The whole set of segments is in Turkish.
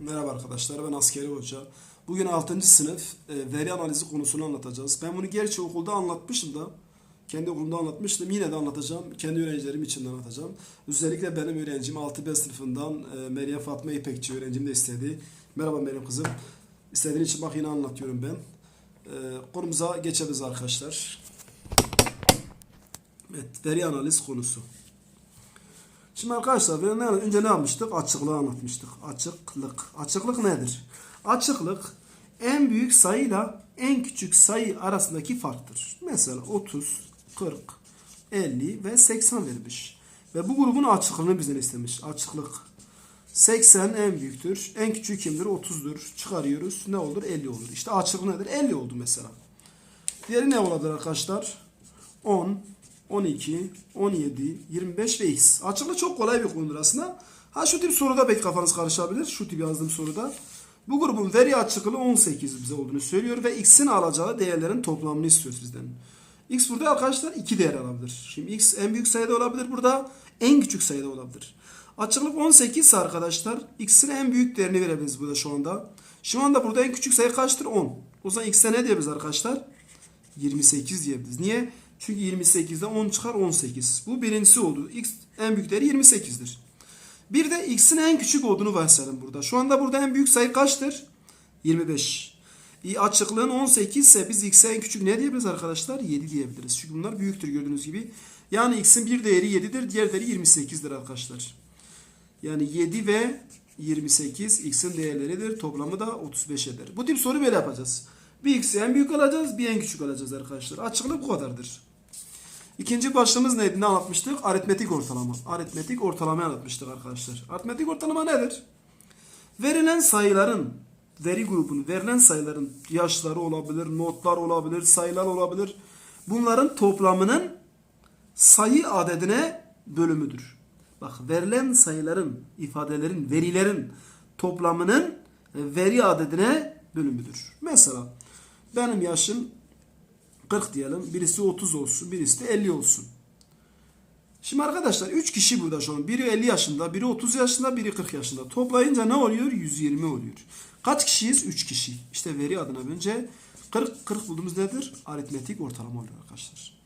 Merhaba arkadaşlar ben askeri hoca. Bugün 6. sınıf e, veri analizi konusunu anlatacağız. Ben bunu gerçi okulda anlatmıştım da. Kendi okulumda anlatmıştım. Yine de anlatacağım. Kendi öğrencilerim için anlatacağım. Özellikle benim öğrencim 6B sınıfından e, Meryem Fatma İpekçi öğrencim de istedi. Merhaba Meryem kızım. İstediğin için bak yine anlatıyorum ben. E, konumuza geçebiliriz arkadaşlar. Evet, veri analiz konusu. Şimdi arkadaşlar ne, önce ne yapmıştık? Açıklığı anlatmıştık. Açıklık. Açıklık nedir? Açıklık en büyük sayıyla en küçük sayı arasındaki farktır. Mesela 30, 40, 50 ve 80 verilmiş. Ve bu grubun açıklığını bizden istemiş. Açıklık 80 en büyüktür. En küçük kimdir? 30'dur. Çıkarıyoruz. Ne olur? 50 olur. İşte açıklık nedir? 50 oldu mesela. Diğeri ne olabilir arkadaşlar? 10, 12, 17, 25 ve x. Açıklık çok kolay bir konudur aslında. Ha şu tip soruda belki kafanız karışabilir. Şu tip yazdığım soruda. Bu grubun veri açıklığı 18 bize olduğunu söylüyor ve x'in alacağı değerlerin toplamını istiyoruz bizden. x burada arkadaşlar iki değer alabilir. Şimdi x en büyük sayıda olabilir burada, en küçük sayıda olabilir. Açıklık 18 ise arkadaşlar x'in en büyük değerini verebiliriz burada şu anda. Şu anda burada en küçük sayı kaçtır? 10. O zaman x'e ne diyebiliriz arkadaşlar? 28 diyebiliriz. Niye? Çünkü 28'de 10 çıkar 18. Bu birincisi oldu. X en büyük değeri 28'dir. Bir de x'in en küçük olduğunu varsayalım burada. Şu anda burada en büyük sayı kaçtır? 25. E, açıklığın 18 ise biz x'e en küçük ne diyebiliriz arkadaşlar? 7 diyebiliriz. Çünkü bunlar büyüktür gördüğünüz gibi. Yani x'in bir değeri 7'dir, diğer değeri 28'dir arkadaşlar. Yani 7 ve 28 x'in değerleridir. Toplamı da 35 eder. Bu tip soru böyle yapacağız. Bir x'i en büyük alacağız, bir en küçük alacağız arkadaşlar. Açıklık bu kadardır. İkinci başlığımız neydi? Ne anlatmıştık? Aritmetik ortalama. Aritmetik ortalama anlatmıştık arkadaşlar. Aritmetik ortalama nedir? Verilen sayıların, veri grubunun verilen sayıların yaşları olabilir, notlar olabilir, sayılar olabilir. Bunların toplamının sayı adedine bölümüdür. Bak verilen sayıların, ifadelerin, verilerin toplamının veri adedine bölümüdür. Mesela benim yaşım 40 diyelim. Birisi 30 olsun, birisi de 50 olsun. Şimdi arkadaşlar 3 kişi burada şu an. Biri 50 yaşında, biri 30 yaşında, biri 40 yaşında. Toplayınca ne oluyor? 120 oluyor. Kaç kişiyiz? 3 kişi. İşte veri adına önce 40 40 bulduğumuz nedir? Aritmetik ortalama oluyor arkadaşlar.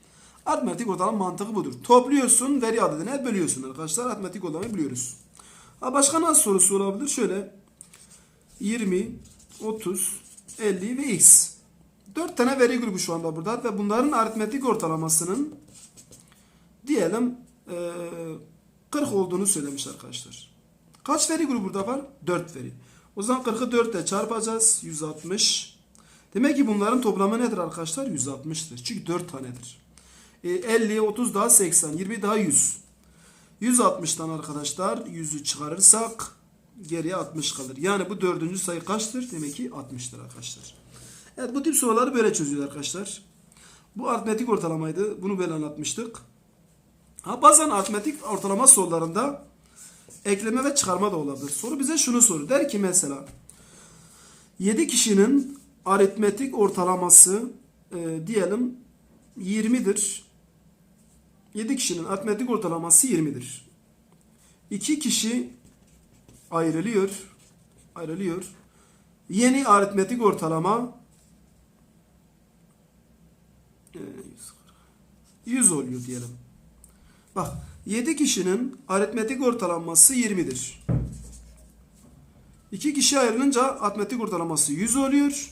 Aritmetik ortalama mantığı budur. Topluyorsun, veri adedine bölüyorsun arkadaşlar. Aritmetik ortalamayı biliyoruz. Ha başka nasıl sorusu olabilir? Şöyle 20, 30, 50 ve x. 4 tane veri grubu şu anda burada ve bunların aritmetik ortalamasının diyelim eee, 40 olduğunu söylemiş arkadaşlar. Kaç veri grubu burada var? 4 veri. O zaman 40'ı 4 ile çarpacağız. 160. Demek ki bunların toplamı nedir arkadaşlar? 160'tır. Çünkü 4 tanedir. E, 50, 30 daha 80, 20 daha 100. 160'tan arkadaşlar 100'ü çıkarırsak geriye 60 kalır. Yani bu dördüncü sayı kaçtır? Demek ki 60'tır arkadaşlar. Evet bu tip soruları böyle çözüyor arkadaşlar. Bu aritmetik ortalamaydı. Bunu böyle anlatmıştık. Ha bazen aritmetik ortalama sorularında ekleme ve çıkarma da olabilir. Soru bize şunu soruyor. Der ki mesela 7 kişinin aritmetik ortalaması e, diyelim 20'dir. 7 kişinin aritmetik ortalaması 20'dir. 2 kişi ayrılıyor. Ayrılıyor. Yeni aritmetik ortalama e, 100 oluyor diyelim. Bak 7 kişinin aritmetik ortalaması 20'dir. 2 kişi ayrılınca aritmetik ortalaması 100 oluyor.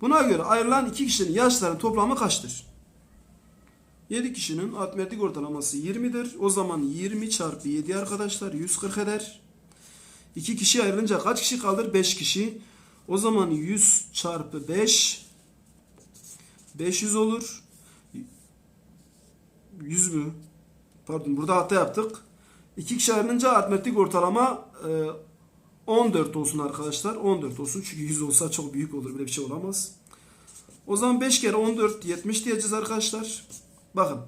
Buna göre ayrılan 2 kişinin yaşlarının toplamı kaçtır? 7 kişinin aritmetik ortalaması 20'dir. O zaman 20 çarpı 7 arkadaşlar 140 eder. 2 kişi ayrılınca kaç kişi kalır? 5 kişi. O zaman 100 çarpı 5 500 olur. 100 mü? Pardon burada hata yaptık. 2 kişi ayrılınca aritmetik ortalama e, 14 olsun arkadaşlar. 14 olsun çünkü 100 olsa çok büyük olur. Böyle bir şey olamaz. O zaman 5 kere 14 70 diyeceğiz arkadaşlar. Bakın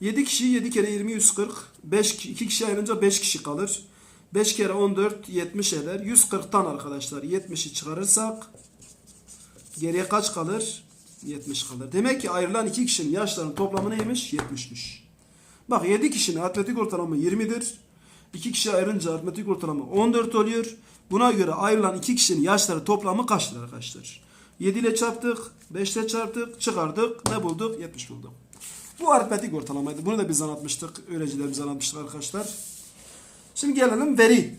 7 kişi 7 kere 20 140. 5 2 kişi ayrılınca 5 kişi kalır. 5 kere 14 70 eder. 140'tan arkadaşlar 70'i çıkarırsak geriye kaç kalır? 70 kalır. Demek ki ayrılan 2 kişinin yaşlarının toplamı neymiş? 70'miş. Bak 7 kişinin atletik ortalama 20'dir. 2 kişi ayrınca aritmetik ortalama 14 oluyor. Buna göre ayrılan iki kişinin yaşları toplamı kaçtır arkadaşlar? 7 ile çarptık, 5 ile çarptık, çıkardık. Ne bulduk? 70 bulduk. Bu aritmetik ortalamaydı. Bunu da biz anlatmıştık. Öğrencilerimize anlatmıştık arkadaşlar. Şimdi gelelim veri.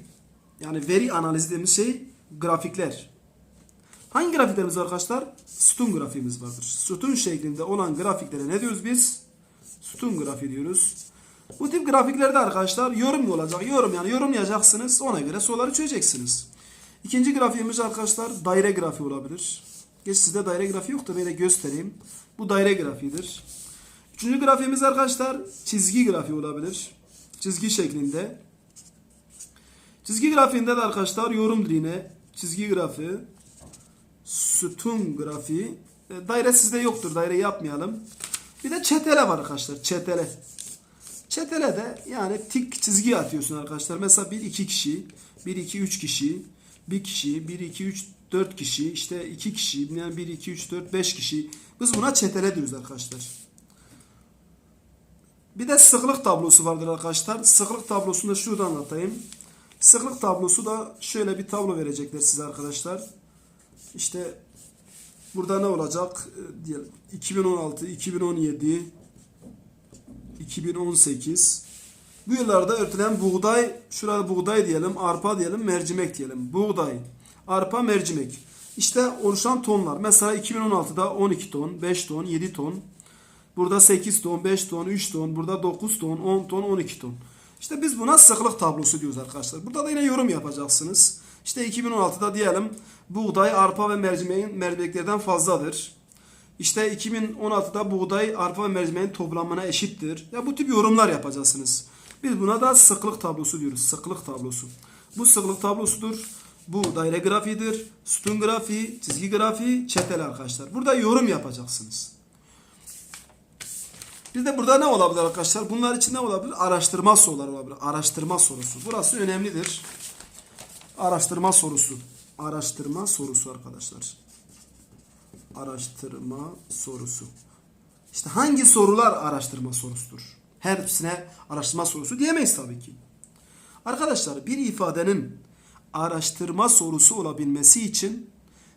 Yani veri analizi dediğimiz şey grafikler. Hangi grafiklerimiz arkadaşlar? Sütun grafiğimiz vardır. Sütun şeklinde olan grafiklere ne diyoruz biz? Sütun grafiği diyoruz. Bu tip grafiklerde arkadaşlar yorum olacak. Yorum yani yorumlayacaksınız. Ona göre soruları çözeceksiniz. İkinci grafiğimiz arkadaşlar daire grafiği olabilir. Geç sizde daire grafiği yok da böyle göstereyim. Bu daire grafiğidir. Üçüncü grafiğimiz arkadaşlar çizgi grafiği olabilir. Çizgi şeklinde. Çizgi grafiğinde de arkadaşlar yorum diline çizgi grafiği, sütun grafiği, e, daire sizde yoktur. Daire yapmayalım. Bir de çetele var arkadaşlar. Çetele. Çetele de yani tik çizgi atıyorsun arkadaşlar. Mesela 1 2 kişi, 1 2 3 kişi, 1 kişi, 1 2 3 4 kişi, işte 2 kişi, yani 1 2 3 4 5 kişi. Biz buna çetele diyoruz arkadaşlar. Bir de sıklık tablosu vardır arkadaşlar. Sıklık tablosunu da şurada anlatayım. Sıklık tablosu da şöyle bir tablo verecekler size arkadaşlar. İşte burada ne olacak? Ee, Diyelim 2016, 2017, 2018. Bu yıllarda örtülen buğday, şurada buğday diyelim, arpa diyelim, mercimek diyelim. Buğday, arpa, mercimek. İşte oluşan tonlar. Mesela 2016'da 12 ton, 5 ton, 7 ton. Burada 8 ton, 5 ton, 3 ton, burada 9 ton, 10 ton, 12 ton. İşte biz buna sıklık tablosu diyoruz arkadaşlar. Burada da yine yorum yapacaksınız. İşte 2016'da diyelim buğday, arpa ve mercimeğin mercimeklerden fazladır. İşte 2016'da buğday, arpa ve mercimeğin toplamına eşittir. Ya bu tip yorumlar yapacaksınız. Biz buna da sıklık tablosu diyoruz. Sıklık tablosu. Bu sıklık tablosudur. Bu daire grafiğidir. Sütun grafiği, çizgi grafiği, çeteli arkadaşlar. Burada yorum yapacaksınız. Bir de burada ne olabilir arkadaşlar? Bunlar için ne olabilir? Araştırma soruları olabilir. Araştırma sorusu. Burası önemlidir. Araştırma sorusu. Araştırma sorusu arkadaşlar. Araştırma sorusu. İşte hangi sorular araştırma sorusudur? Hepsine araştırma sorusu diyemeyiz tabii ki. Arkadaşlar bir ifadenin araştırma sorusu olabilmesi için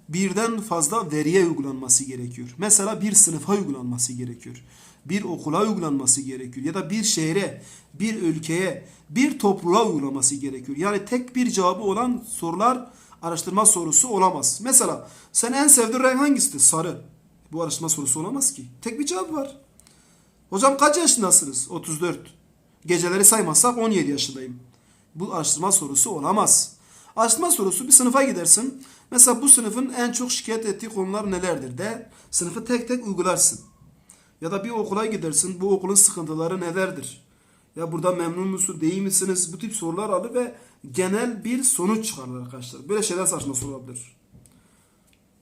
birden fazla veriye uygulanması gerekiyor. Mesela bir sınıfa uygulanması gerekiyor. Bir okula uygulanması gerekiyor. Ya da bir şehre, bir ülkeye, bir topluluğa uygulaması gerekiyor. Yani tek bir cevabı olan sorular araştırma sorusu olamaz. Mesela sen en sevdiğin renk hangisidir? Sarı. Bu araştırma sorusu olamaz ki. Tek bir cevap var. Hocam kaç yaşındasınız? 34. Geceleri saymazsak 17 yaşındayım. Bu araştırma sorusu olamaz. Araştırma sorusu bir sınıfa gidersin. Mesela bu sınıfın en çok şikayet ettiği konular nelerdir de sınıfı tek tek uygularsın. Ya da bir okula gidersin. Bu okulun sıkıntıları nelerdir? Ya burada memnun musun, değil misiniz? Bu tip sorular alır ve genel bir sonuç çıkarır arkadaşlar. Böyle şeyler saçma sorulabilir.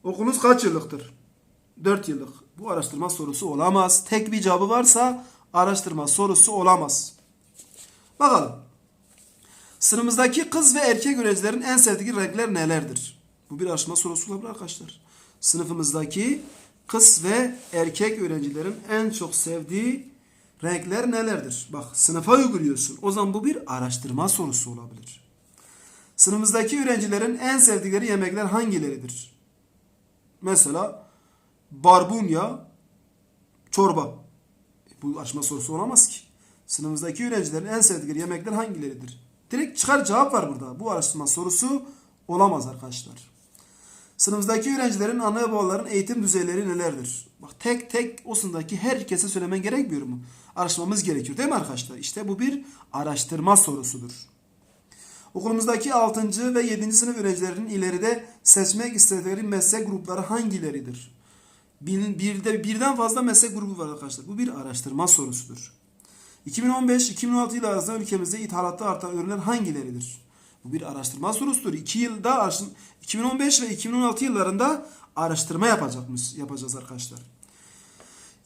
Okulunuz kaç yıllıktır? 4 yıllık. Bu araştırma sorusu olamaz. Tek bir cevabı varsa araştırma sorusu olamaz. Bakalım. Sınıfımızdaki kız ve erkek öğrencilerin en sevdiği renkler nelerdir? Bu bir araştırma sorusu olabilir arkadaşlar. Sınıfımızdaki kız ve erkek öğrencilerin en çok sevdiği renkler nelerdir? Bak sınıfa uyguluyorsun. O zaman bu bir araştırma sorusu olabilir. Sınıfımızdaki öğrencilerin en sevdikleri yemekler hangileridir? Mesela barbunya, çorba. Bu açma sorusu olamaz ki. Sınıfımızdaki öğrencilerin en sevdikleri yemekler hangileridir? Direkt çıkar cevap var burada. Bu araştırma sorusu olamaz arkadaşlar. Sınıfımızdaki öğrencilerin ana ve babaların eğitim düzeyleri nelerdir? Bak tek tek o sınıftaki herkese söylemen gerekmiyor mu? Araştırmamız gerekiyor değil mi arkadaşlar? İşte bu bir araştırma sorusudur. Okulumuzdaki 6. ve 7. sınıf öğrencilerinin ileride seçmek istedikleri meslek grupları hangileridir? Bir, birde, birden fazla meslek grubu var arkadaşlar. Bu bir araştırma sorusudur. 2015-2016 yılı arasında ülkemizde ithalatta artan ürünler hangileridir? Bu bir araştırma sorusudur. 2 yılda 2015 ve 2016 yıllarında araştırma yapacakmış, yapacağız arkadaşlar.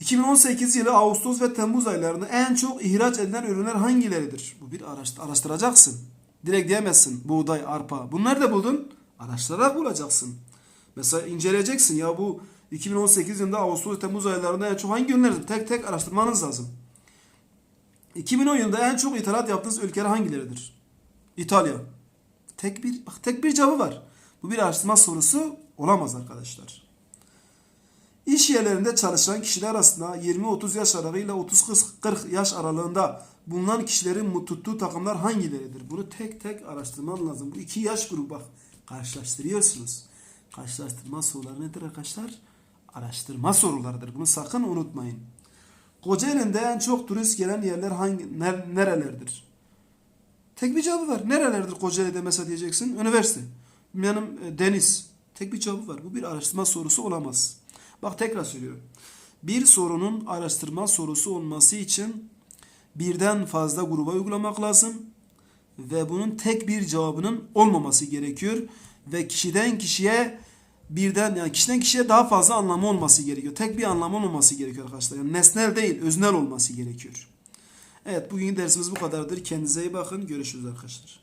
2018 yılı Ağustos ve Temmuz aylarında en çok ihraç edilen ürünler hangileridir? Bu bir araştır, araştıracaksın. Direkt diyemezsin. Buğday, arpa. Bunları da buldun. Araştırarak bulacaksın. Mesela inceleyeceksin. Ya bu 2018 yılında Ağustos ve Temmuz aylarında en çok hangi ürünlerdir? Tek tek araştırmanız lazım. 2010 yılında en çok ithalat yaptığınız ülkeler hangileridir? İtalya. Tek bir bak tek bir cevabı var. Bu bir araştırma sorusu olamaz arkadaşlar. İş yerlerinde çalışan kişiler arasında 20-30 yaş aralığıyla 30-40 yaş aralığında bulunan kişilerin tuttuğu takımlar hangileridir? Bunu tek tek araştırman lazım. Bu iki yaş grubu bak karşılaştırıyorsunuz. Karşılaştırma soruları nedir arkadaşlar? Araştırma sorularıdır. Bunu sakın unutmayın. Kocaeli'nde en çok turist gelen yerler hangi ner- nerelerdir? Tek bir cevabı var. Nerelerdir Kocaeli'de mesela diyeceksin? Üniversite. Yanım e, deniz. Tek bir cevabı var. Bu bir araştırma sorusu olamaz. Bak tekrar söylüyorum. Bir sorunun araştırma sorusu olması için birden fazla gruba uygulamak lazım ve bunun tek bir cevabının olmaması gerekiyor ve kişiden kişiye birden yani kişiden kişiye daha fazla anlamı olması gerekiyor. Tek bir anlamı olmaması gerekiyor arkadaşlar. Yani nesnel değil, öznel olması gerekiyor. Evet bugün dersimiz bu kadardır. Kendinize iyi bakın. Görüşürüz arkadaşlar.